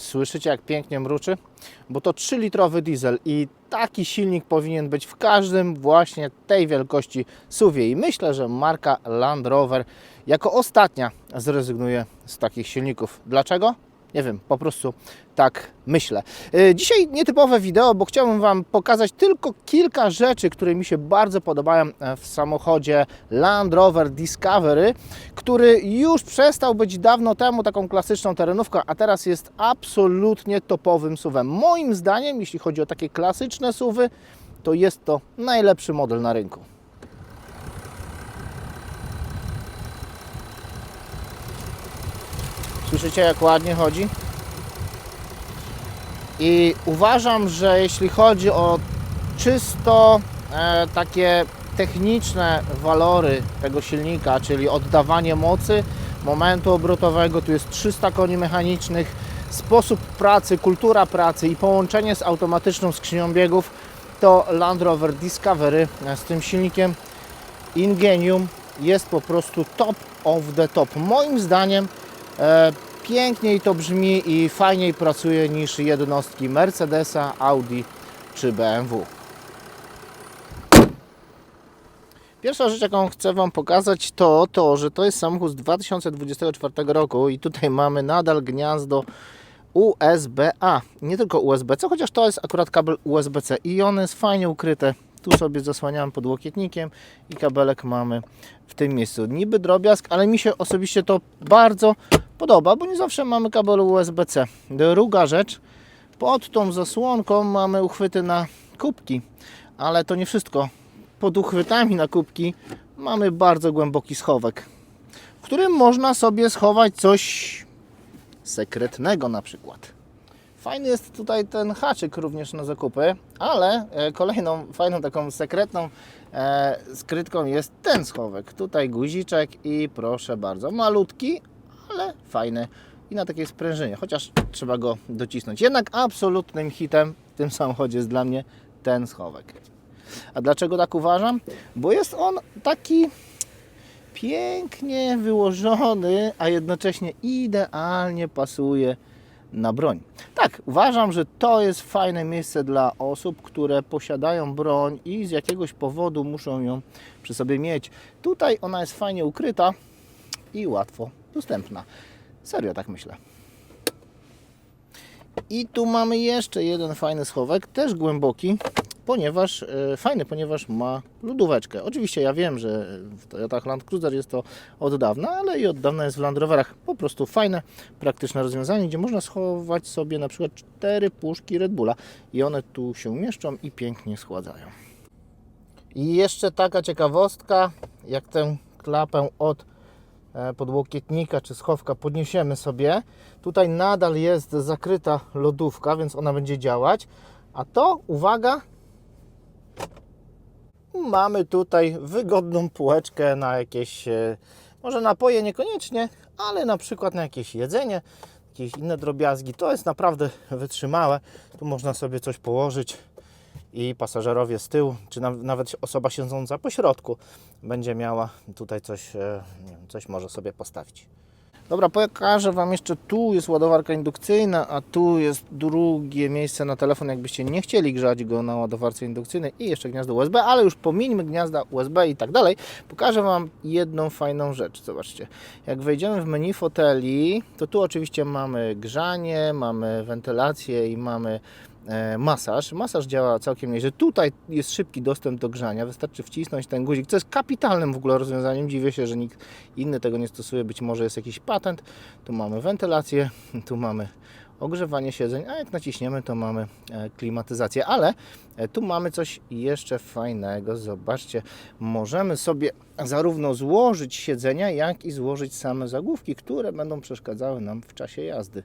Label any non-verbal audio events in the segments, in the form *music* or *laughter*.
Słyszycie jak pięknie mruczy? Bo to 3-litrowy diesel i taki silnik powinien być w każdym właśnie tej wielkości suwie. I myślę, że marka Land Rover jako ostatnia zrezygnuje z takich silników. Dlaczego? Nie wiem, po prostu tak myślę. Yy, Dzisiaj nietypowe wideo, bo chciałbym Wam pokazać tylko kilka rzeczy, które mi się bardzo podobają e, w samochodzie Land Rover Discovery, który już przestał być dawno temu taką klasyczną terenówką, a teraz jest absolutnie topowym suwem. Moim zdaniem, jeśli chodzi o takie klasyczne suwy, to jest to najlepszy model na rynku. Słyszycie jak ładnie chodzi? I uważam, że jeśli chodzi o czysto e, takie techniczne walory tego silnika, czyli oddawanie mocy, momentu obrotowego, tu jest 300 koni mechanicznych, sposób pracy, kultura pracy i połączenie z automatyczną skrzynią biegów, to Land Rover Discovery e, z tym silnikiem Ingenium jest po prostu top of the top. Moim zdaniem piękniej to brzmi i fajniej pracuje niż jednostki Mercedesa, Audi czy BMW. Pierwsza rzecz, jaką chcę Wam pokazać, to to, że to jest samochód z 2024 roku i tutaj mamy nadal gniazdo USB-A. Nie tylko USB-C, chociaż to jest akurat kabel USB-C i one jest fajnie ukryte. Tu sobie zasłaniałem podłokietnikiem i kabelek mamy w tym miejscu. Niby drobiazg, ale mi się osobiście to bardzo podoba, bo nie zawsze mamy kabel USB-C. Druga rzecz, pod tą zasłonką mamy uchwyty na kubki, ale to nie wszystko. Pod uchwytami na kubki mamy bardzo głęboki schowek, w którym można sobie schować coś sekretnego na przykład. Fajny jest tutaj ten haczyk również na zakupy, ale e, kolejną fajną taką sekretną e, skrytką jest ten schowek. Tutaj guziczek i proszę bardzo, malutki, ale fajny i na takiej sprężynie, chociaż trzeba go docisnąć. Jednak absolutnym hitem w tym samochodzie jest dla mnie ten schowek. A dlaczego tak uważam? Bo jest on taki pięknie wyłożony, a jednocześnie idealnie pasuje na broń. Tak, uważam, że to jest fajne miejsce dla osób, które posiadają broń i z jakiegoś powodu muszą ją przy sobie mieć. Tutaj ona jest fajnie ukryta i łatwo dostępna. Serio tak myślę. I tu mamy jeszcze jeden fajny schowek, też głęboki, ponieważ e, fajny, ponieważ ma lodóweczkę. Oczywiście ja wiem, że w Toyota Land Cruiser jest to od dawna, ale i od dawna jest w Land Roverach. Po prostu fajne, praktyczne rozwiązanie, gdzie można schować sobie na przykład cztery puszki Red Bulla i one tu się mieszczą i pięknie schładzają. I jeszcze taka ciekawostka, jak tę klapę od podłokietnika czy schowka podniesiemy sobie, tutaj nadal jest zakryta lodówka, więc ona będzie działać. A to, uwaga, mamy tutaj wygodną półeczkę na jakieś, e, może napoje niekoniecznie, ale na przykład na jakieś jedzenie, jakieś inne drobiazgi. To jest naprawdę wytrzymałe. Tu można sobie coś położyć i pasażerowie z tyłu, czy na, nawet osoba siedząca po środku będzie miała tutaj coś, e, wiem, coś może sobie postawić. Dobra, pokażę Wam jeszcze, tu jest ładowarka indukcyjna, a tu jest drugie miejsce na telefon, jakbyście nie chcieli grzać go na ładowarce indukcyjnej i jeszcze gniazdo USB, ale już pomińmy gniazda USB i tak dalej. Pokażę Wam jedną fajną rzecz, zobaczcie. Jak wejdziemy w menu foteli, to tu oczywiście mamy grzanie, mamy wentylację i mamy masaż. Masaż działa całkiem nieźle. Tutaj jest szybki dostęp do grzania, wystarczy wcisnąć ten guzik, co jest kapitalnym w ogóle rozwiązaniem. Dziwię się, że nikt inny tego nie stosuje, być może jest jakiś patent. Tu mamy wentylację, *laughs* tu mamy ogrzewanie siedzeń, a jak naciśniemy, to mamy e, klimatyzację. Ale e, tu mamy coś jeszcze fajnego. Zobaczcie, możemy sobie zarówno złożyć siedzenia, jak i złożyć same zagłówki, które będą przeszkadzały nam w czasie jazdy.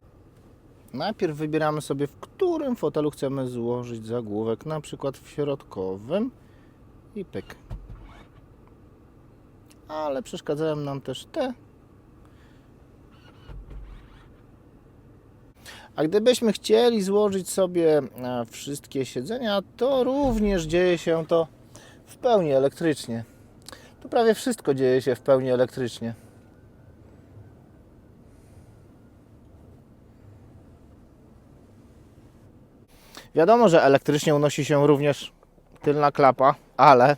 Najpierw wybieramy sobie, w którym fotelu chcemy złożyć zagłówek, na przykład w środkowym i pyk. Ale przeszkadzają nam też te. A gdybyśmy chcieli złożyć sobie e, wszystkie siedzenia, to również dzieje się to w pełni elektrycznie. Tu prawie wszystko dzieje się w pełni elektrycznie. Wiadomo, że elektrycznie unosi się również tylna klapa, ale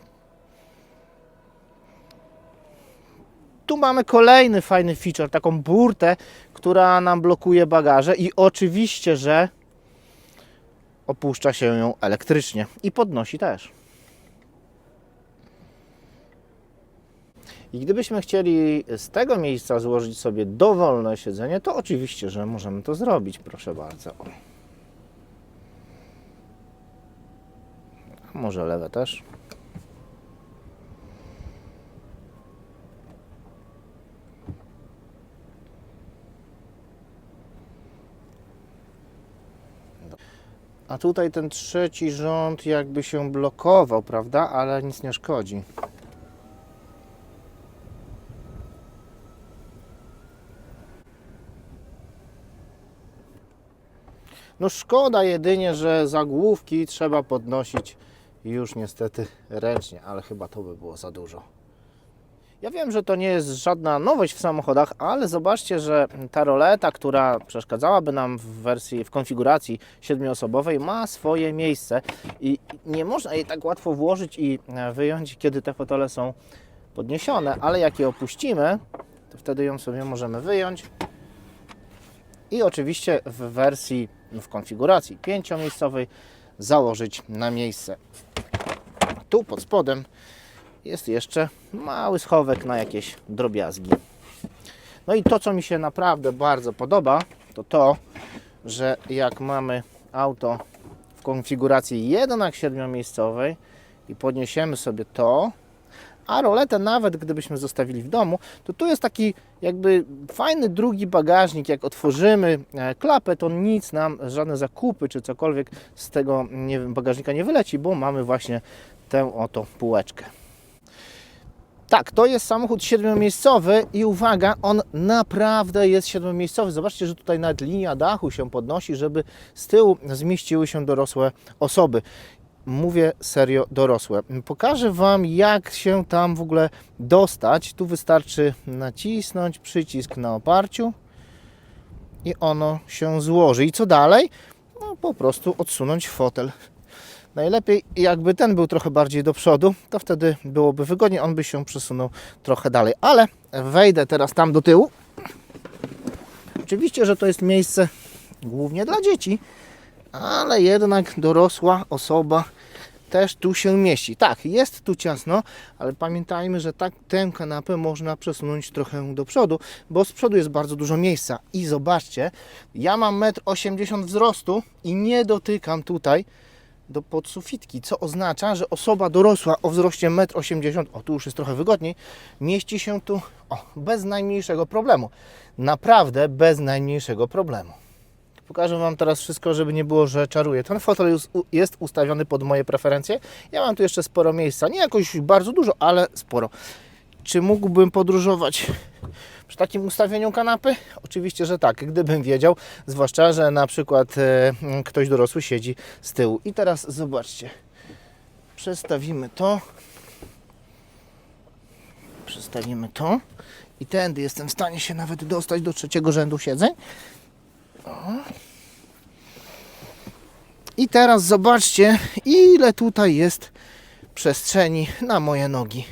tu mamy kolejny fajny feature, taką burtę, która nam blokuje bagaże i oczywiście, że opuszcza się ją elektrycznie i podnosi też. I gdybyśmy chcieli z tego miejsca złożyć sobie dowolne siedzenie, to oczywiście, że możemy to zrobić, proszę bardzo. Może lewe też. A tutaj ten trzeci rząd jakby się blokował, prawda? Ale nic nie szkodzi. No szkoda jedynie, że zagłówki trzeba podnosić już niestety ręcznie, ale chyba to by było za dużo. Ja wiem, że to nie jest żadna nowość w samochodach, ale zobaczcie, że ta roleta, która przeszkadzałaby nam w wersji, w konfiguracji siedmioosobowej, ma swoje miejsce i nie można jej tak łatwo włożyć i e, wyjąć, kiedy te fotele są podniesione, ale jak je opuścimy, to wtedy ją sobie możemy wyjąć i oczywiście w wersji, w konfiguracji pięciomiejscowej założyć na miejsce. Tu pod spodem jest jeszcze mały schowek na jakieś drobiazgi. No i to, co mi się naprawdę bardzo podoba, to to, że jak mamy auto w konfiguracji jednak siedmiomiejscowej i podniesiemy sobie to, a roletę nawet gdybyśmy zostawili w domu, to tu jest taki jakby fajny drugi bagażnik. Jak otworzymy e, klapę, to nic nam, żadne zakupy czy cokolwiek z tego nie wiem, bagażnika nie wyleci, bo mamy właśnie tę oto półeczkę. Tak, to jest samochód siedmiomiejscowy i uwaga, on naprawdę jest siedmiomiejscowy. Zobaczcie, że tutaj nawet linia dachu się podnosi, żeby z tyłu zmieściły się dorosłe osoby. Mówię serio dorosłe. Pokażę Wam, jak się tam w ogóle dostać. Tu wystarczy nacisnąć przycisk na oparciu i ono się złoży. I co dalej? No, po prostu odsunąć fotel. Najlepiej jakby ten był trochę bardziej do przodu, to wtedy byłoby wygodniej, on by się przesunął trochę dalej. Ale wejdę teraz tam do tyłu. Oczywiście, że to jest miejsce głównie dla dzieci, ale jednak dorosła osoba też tu się mieści. Tak, jest tu ciasno, ale pamiętajmy, że tak tę kanapę można przesunąć trochę do przodu, bo z przodu jest bardzo dużo miejsca. I zobaczcie, ja mam 1,80 m wzrostu i nie dotykam tutaj do podsufitki, co oznacza, że osoba dorosła o wzroście 1,80 m, o tu już jest trochę wygodniej, mieści się tu o, bez najmniejszego problemu. Naprawdę bez najmniejszego problemu. Pokażę Wam teraz wszystko, żeby nie było, że czaruję. Ten fotel jest, ustawiony pod moje preferencje. Ja mam tu jeszcze sporo miejsca. Nie jakoś bardzo dużo, ale sporo. Czy mógłbym podróżować przy takim ustawieniu kanapy? Oczywiście, że tak, gdybym wiedział, zwłaszcza, że na przykład e, ktoś dorosły siedzi z tyłu. I teraz zobaczcie. Przestawimy to. Przestawimy to. I tędy jestem w stanie się nawet dostać do trzeciego rzędu siedzeń. I teraz zobaczcie, ile tutaj jest przestrzeni na moje nogi.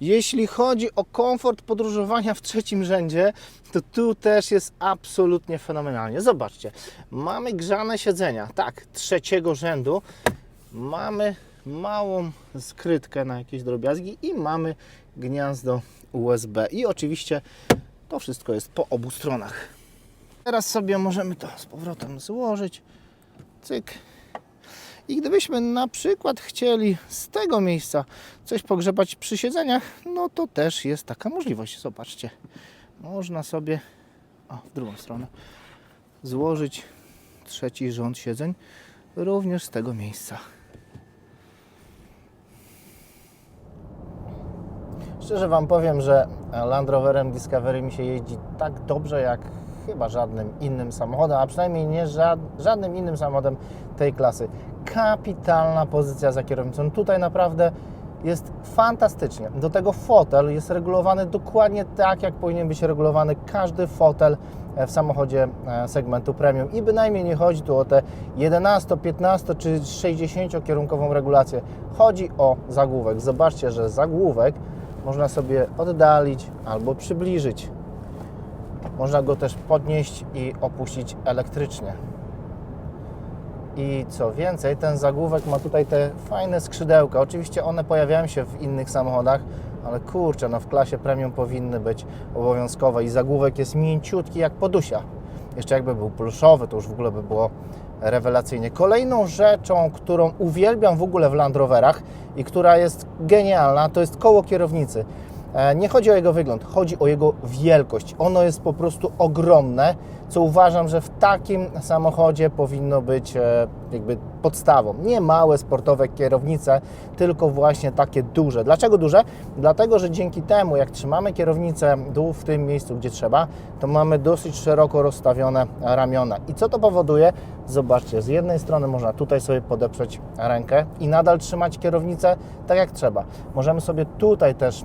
Jeśli chodzi o komfort podróżowania w trzecim rzędzie, to tu też jest absolutnie fenomenalnie. Zobaczcie, mamy grzane siedzenia, tak, trzeciego rzędu. Mamy małą skrytkę na jakieś drobiazgi i mamy gniazdo USB. I oczywiście to wszystko jest po obu stronach. Teraz sobie możemy to z powrotem złożyć. Cyk. I gdybyśmy na przykład chcieli z tego miejsca coś pogrzebać przy siedzeniach, no to też jest taka możliwość. Zobaczcie. Można sobie o, w drugą stronę złożyć trzeci rząd siedzeń również z tego miejsca. Szczerze Wam powiem, że Land Roverem Discovery mi się jeździ tak dobrze jak chyba żadnym innym samochodem, a przynajmniej nie ża żadnym innym samochodem tej klasy. Kapitalna pozycja za kierownicą. Tutaj naprawdę jest fantastycznie. Do tego fotel jest regulowany dokładnie tak, jak powinien być regulowany każdy fotel e, w samochodzie e, segmentu premium. I bynajmniej nie chodzi tu o te 11, 15 czy 60 kierunkową regulację. Chodzi o zagłówek. Zobaczcie, że zagłówek można sobie oddalić albo przybliżyć. Można go też podnieść i opuścić elektrycznie. I co więcej, ten zagłówek ma tutaj te fajne skrzydełka. Oczywiście one pojawiają się w innych samochodach, ale kurczę, no w klasie premium powinny być obowiązkowe i zagłówek jest mięciutki jak podusia. Jeszcze jakby był pluszowy, to już w ogóle by było rewelacyjnie. Kolejną rzeczą, którą uwielbiam w ogóle w Land Roverach i która jest genialna, to jest koło kierownicy. E, Nie chodzi o jego wygląd, chodzi o jego wielkość. Ono jest po prostu ogromne, co uważam, że w takim samochodzie powinno być e, jakby podstawą. Nie małe sportowe kierownice, tylko właśnie takie duże. Dlaczego duże? Dlatego, że dzięki temu, jak trzymamy kierownicę dół w tym miejscu, gdzie trzeba, to mamy dosyć szeroko rozstawione ramiona. I co to powoduje? Zobaczcie, z jednej strony można tutaj sobie podeprzeć rękę i nadal trzymać kierownicę tak jak trzeba. Możemy sobie tutaj też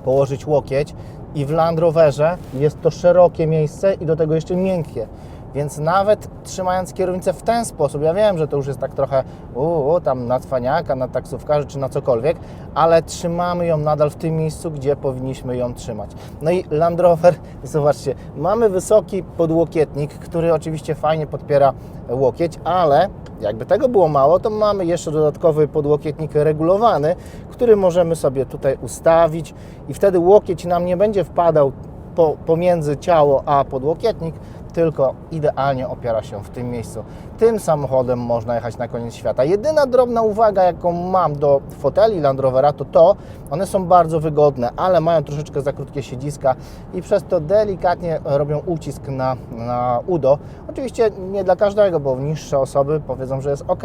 położyć łokieć i w Land Roverze jest to szerokie miejsce i do tego jeszcze miękkie. Więc nawet trzymając kierownicę w ten sposób, ja wiem, że to już jest tak trochę uu, tam na cwaniaka, na taksówkarzy czy na cokolwiek, ale trzymamy ją nadal w tym miejscu, gdzie powinniśmy ją trzymać. No i Land Rover, *laughs* zobaczcie, mamy wysoki podłokietnik, który oczywiście fajnie podpiera łokieć, ale jakby tego było mało, to mamy jeszcze dodatkowy podłokietnik regulowany, który możemy sobie tutaj ustawić i wtedy łokieć nam nie będzie wpadał po, pomiędzy ciało a podłokietnik, tylko idealnie opiera się w tym miejscu. Tym samochodem można jechać na koniec świata. Jedyna drobna uwaga, jaką mam do foteli Land Rovera, to to, one są bardzo wygodne, ale mają troszeczkę za krótkie siedziska i przez to delikatnie robią ucisk na, na udo. Oczywiście nie dla każdego, bo niższe osoby powiedzą, że jest ok,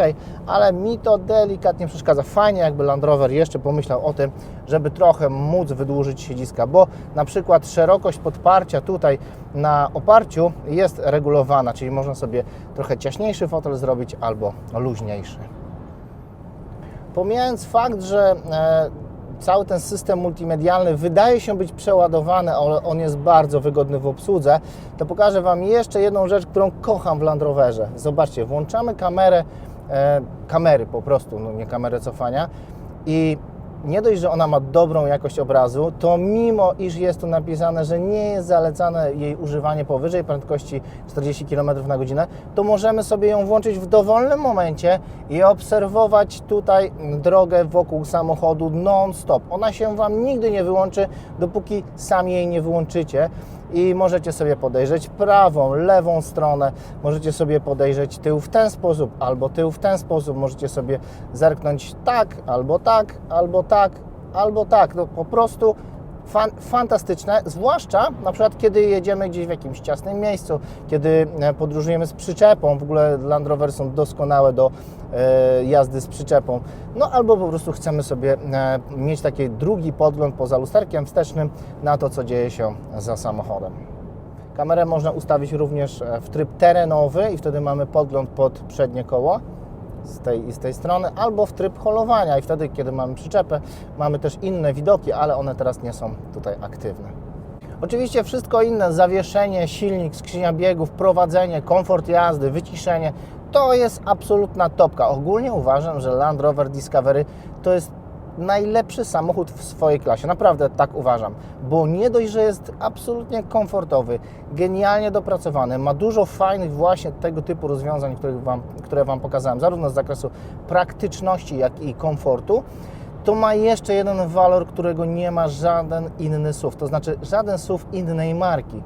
ale mi to delikatnie przeszkadza. Fajnie, jakby Land Rover jeszcze pomyślał o tym, żeby trochę móc wydłużyć siedziska, bo na przykład szerokość podparcia tutaj na oparciu jest regulowana, czyli można sobie trochę ciaśniejszy fotel zrobić albo luźniejszy. Pomijając fakt, że e, cały ten system multimedialny wydaje się być przeładowany, ale on jest bardzo wygodny w obsłudze, to pokażę Wam jeszcze jedną rzecz, którą kocham w Land Roverze. Zobaczcie, włączamy kamerę, e, kamery po prostu, no nie kamerę cofania i nie dość, że ona ma dobrą jakość obrazu, to mimo iż jest tu napisane, że nie jest zalecane jej używanie powyżej prędkości 40 km na godzinę, to możemy sobie ją włączyć w dowolnym momencie i obserwować tutaj drogę wokół samochodu non-stop. Ona się Wam nigdy nie wyłączy, dopóki sami jej nie wyłączycie i możecie sobie podejrzeć prawą, lewą stronę, możecie sobie podejrzeć tył w ten sposób, albo tył w ten sposób, możecie sobie zerknąć tak, albo tak, albo tak, albo tak. No po prostu fan, fantastyczne, zwłaszcza na przykład kiedy jedziemy gdzieś w jakimś ciasnym miejscu, kiedy e, podróżujemy z przyczepą, w ogóle Land Rover są doskonałe do e, jazdy z przyczepą, no albo po prostu chcemy sobie e, mieć taki drugi podgląd poza lusterkiem wstecznym na to, co dzieje się za samochodem. Kamerę można ustawić również w tryb terenowy i wtedy mamy podgląd pod przednie koło z tej i z tej strony, albo w tryb holowania i wtedy, kiedy mamy przyczepę, mamy też inne widoki, ale one teraz nie są tutaj aktywne. Oczywiście wszystko inne, zawieszenie, silnik, skrzynia biegów, prowadzenie, komfort jazdy, wyciszenie, to jest absolutna topka. Ogólnie uważam, że Land Rover Discovery to jest najlepszy samochód w swojej klasie. Naprawdę tak uważam, bo nie dość, że jest absolutnie komfortowy, genialnie dopracowany, ma dużo fajnych właśnie tego typu rozwiązań, których wam, które Wam pokazałem, zarówno z zakresu praktyczności, jak i komfortu, to ma jeszcze jeden walor, którego nie ma żaden inny SUV, to znaczy żaden SUV innej marki.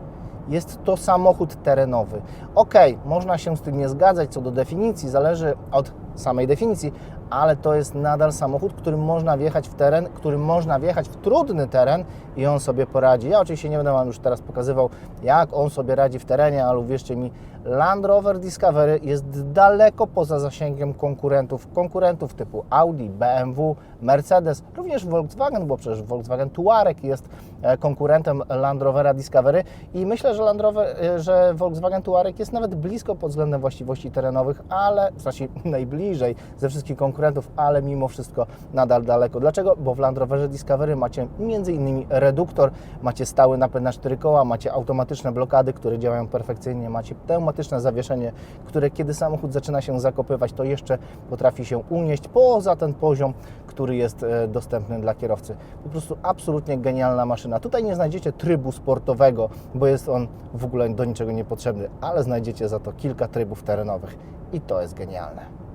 Jest to samochód terenowy. Ok, można się z tym nie zgadzać co do definicji, zależy od samej definicji, ale to jest nadal samochód, którym można wjechać w teren, którym można wjechać w trudny teren i on sobie poradzi. Ja oczywiście nie będę Wam już teraz pokazywał, jak on sobie radzi w terenie, ale uwierzcie mi, Land Rover Discovery jest daleko poza zasięgiem konkurentów, konkurentów typu Audi, BMW, Mercedes, również Volkswagen, bo przecież Volkswagen Touareg jest e, konkurentem Land Rovera Discovery i myślę, że, Land Rover, e, że Volkswagen Touareg jest nawet blisko pod względem właściwości terenowych, ale w sensie *laughs* najbliżej ze wszystkich konkurentów ale mimo wszystko nadal daleko. Dlaczego? Bo w Land Roverze Discovery macie m.in. reduktor, macie stały napęd na cztery koła, macie automatyczne blokady, które działają perfekcyjnie, macie pneumatyczne zawieszenie, które kiedy samochód zaczyna się zakopywać, to jeszcze potrafi się unieść poza ten poziom, który jest e, dostępny dla kierowcy. Po prostu absolutnie genialna maszyna. Tutaj nie znajdziecie trybu sportowego, bo jest on w ogóle do niczego niepotrzebny, ale znajdziecie za to kilka trybów terenowych i to jest genialne.